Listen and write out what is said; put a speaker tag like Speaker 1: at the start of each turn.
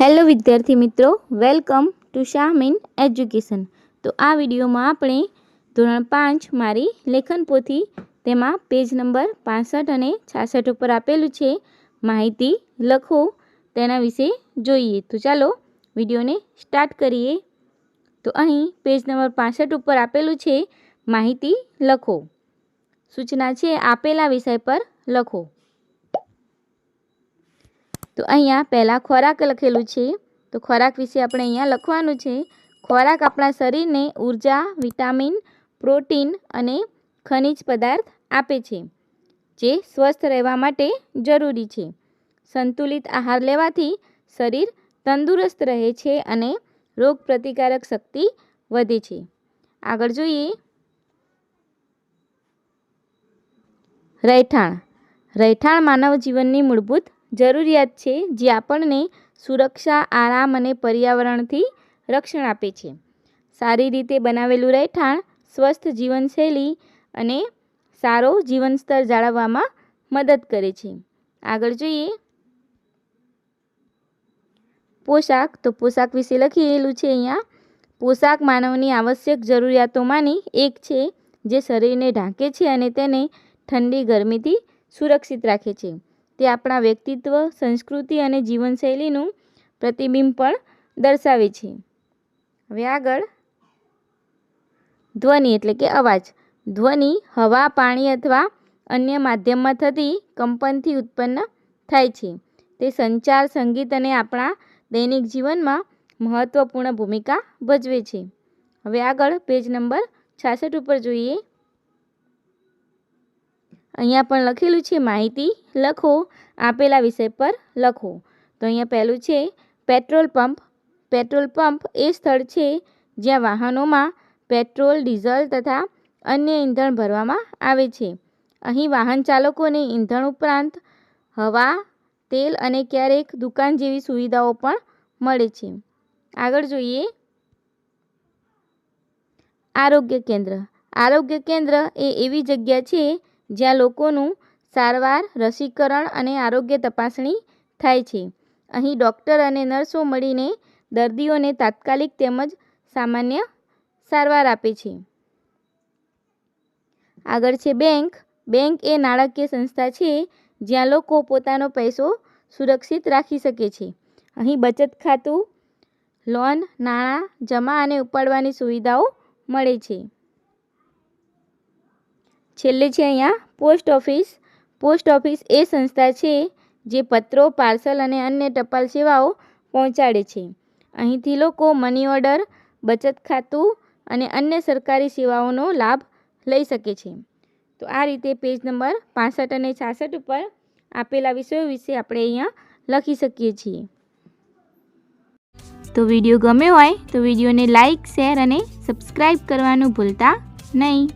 Speaker 1: Hello વિદ્યાર્થી મિત્રો, welcome to Shahmeen education. તો આ વિડીયોમાં આપણે ધોરણ પાંચ મારી લેખન પોથી, તેમાં પેજ નંબર પાસઠ અને છાસઠ ઉપર આપેલું છે. માહિતી લખો, તેના વિશે જોઈએ. તો ચાલો વિડીયોને સ્ટાર્ટ કરીએ. તો અહીં પેજ નંબર પાસઠ ઉપર આપેલું છે, માહિતી લખો. સૂચના છે, આપેલા વિષય પર લખો. તો અહીંયા પહેલાં ખોરાક લખેલું છે. તો ખોરાક વિશે આપણે અહીંયા લખવાનું છે. ખોરાક આપણા શરીરને ઊર્જા, વિટામિન, પ્રોટીન અને ખનિજ પદાર્થ આપે છે, જે સ્વસ્થ રહેવા માટે જરૂરી છે. સંતુલિત આહાર લેવાથી શરીર તંદુરસ્ત રહે છે અને રોગ પ્રતિકારક શક્તિ વધે છે. આગળ જોઈએ. રહેઠાણ. રહેઠાણ માનવ જીવનની મૂળભૂત જરૂરિયાત છે જે આપણને સુરક્ષા, આરામ અને પર્યાવરણથી રક્ષણ આપે છે. સારી રીતે બનાવેલું રહેઠાણ, સ્વસ્થ જીવનશૈલી અને સારો જીવનસ્તર જાળવવામાં મદદ કરે છે. આગળ જોઈએ. પોશાક. તો પોશાક વિશે લખેલું છે અહીંયા. પોશાક માનવની આવશ્યક જરૂરિયાતોમાંની એક છે, જે શરીરને ઢાંકે છે અને તેને ઠંડી ગરમીથી સુરક્ષિત રાખે છે. તે આપણા વ્યક્તિત્વ, સંસ્કૃતિ અને જીવનશૈલીનું પ્રતિબિંબ પણ દર્શાવે છે. હવે આગળ ધ્વનિ એટલે કે અવાજ. ધ્વનિ હવા, પાણી અથવા અન્ય માધ્યમમાં થતી કંપનથી ઉત્પન્ન થાય છે. તે સંચાર, સંગીત અને આપણા દૈનિક જીવનમાં મહત્ત્વપૂર્ણ ભૂમિકા ભજવે છે. હવે આગળ પેજ નંબર છાસઠ ઉપર જોઈએ. અહીંયા પણ લખેલું છે, માહિતી લખો, આપેલા વિષય પર લખો. તો અહીંયા પહેલું છે, પેટ્રોલ પંપ. પેટ્રોલ પંપ એ સ્થળ છે જ્યાં વાહનોમાં પેટ્રોલ, ડીઝલ તથા અન્ય ઈંધણ ભરવામાં આવે છે. અહીં વાહન ચાલકોને ઈંધણ ઉપરાંત હવા, તેલ અને ક્યારેક દુકાન જેવી સુવિધાઓ પણ મળે છે. આગળ જોઈએ. આરોગ્ય કેન્દ્ર. આરોગ્ય કેન્દ્ર એ એવી જગ્યા છે જ્યાં લોકોનું સારવાર, રસીકરણ અને આરોગ્ય તપાસણી થાય છે. અહીં ડૉક્ટર અને નર્સો મળીને દર્દીઓને તાત્કાલિક તેમજ સામાન્ય સારવાર આપે છે. આગળ છે બેંક. બેંક એ નાણાકીય સંસ્થા છે જ્યાં લોકો પોતાનો પૈસો સુરક્ષિત રાખી શકે છે. અહીં બચત ખાતું, લોન, નાણાં જમા અને ઉપાડવાની સુવિધાઓ મળે છે. છેલ્લે છે અહીંયા પોસ્ટ ઓફિસ. પોસ્ટ ઓફિસ એ સંસ્થા છે જે પત્રો, પાર્સલ અને અન્ય ટપાલ સેવાઓ પહોંચાડે છે. અહીંથી લોકો મની ઓર્ડર બચત ખાતું અને અન્ય સરકારી સેવાઓનો લાભ લઈ શકે છે. તો આ રીતે પેજ નંબર પાસઠ અને છાસઠ ઉપર આપેલા વિષયો વિશે આપણે અહીંયા લખી શકીએ છીએ. તો વીડિયો ગમ્યો હોય તો વિડીયોને લાઇક શેર અને સબસ્ક્રાઈબ કરવાનું ભૂલતા નહીં.